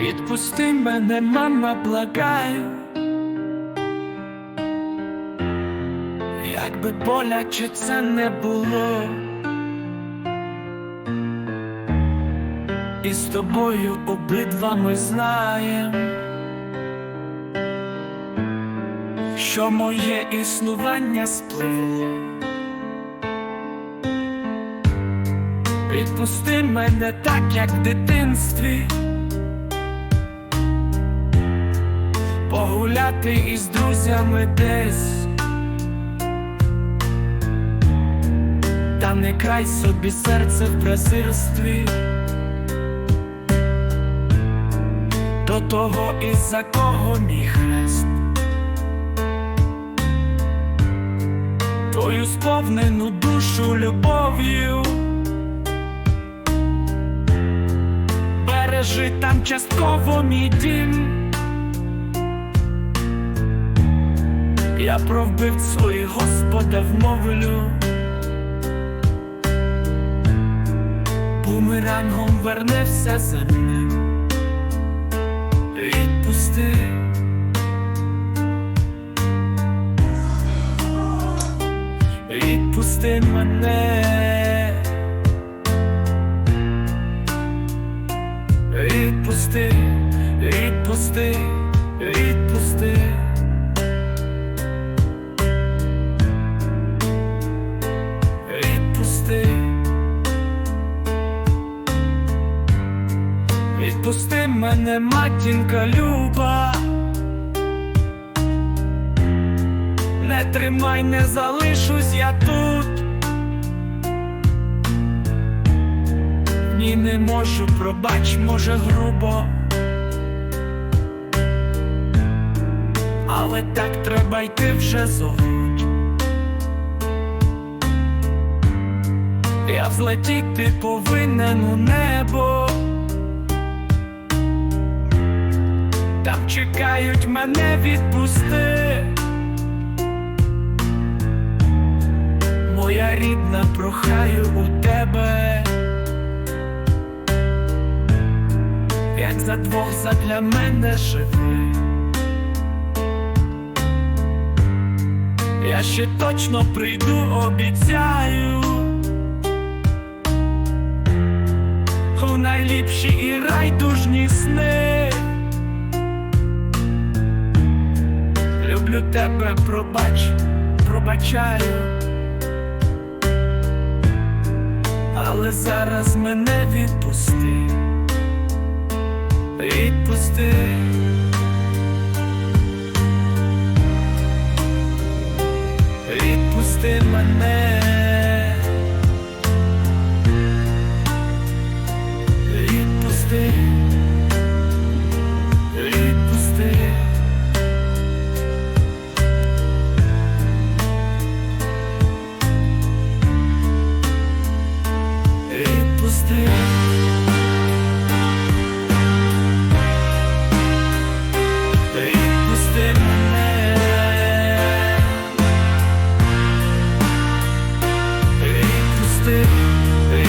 Відпусти мене, мама, благаю. Як би боляче це не було, і з тобою обидва ми знаєм, що моє існування спливло. Відпусти мене так, як в дитинстві. Погуляти із друзями десь. Та не край собі серце в презирстві. До того, із-за кого мій хрест. Твою сповнену душу любов'ю. Бережи там частково мій дім Я про вбивцю і Господа вмовлю Бумерангом верне все земне Відпусти. Відпусти мене. Відпусти, відпусти, відпусти Відпусти мене, матінка люба, не тримай, не залишусь я тут. Ні, не можу, пробач, може грубо. Але так треба йти вже зовуть. Я взлетіти повинен у небо. Там чекають мене відпусти. Моя рідна, прохаю у тебе, як за двох задля мене живи. Я ще точно прийду, обіцяю. У найліпші і райдужні сни. тебе пробач, пробачаю, але зараз мене відпусти, відпусти. Відпусти мене.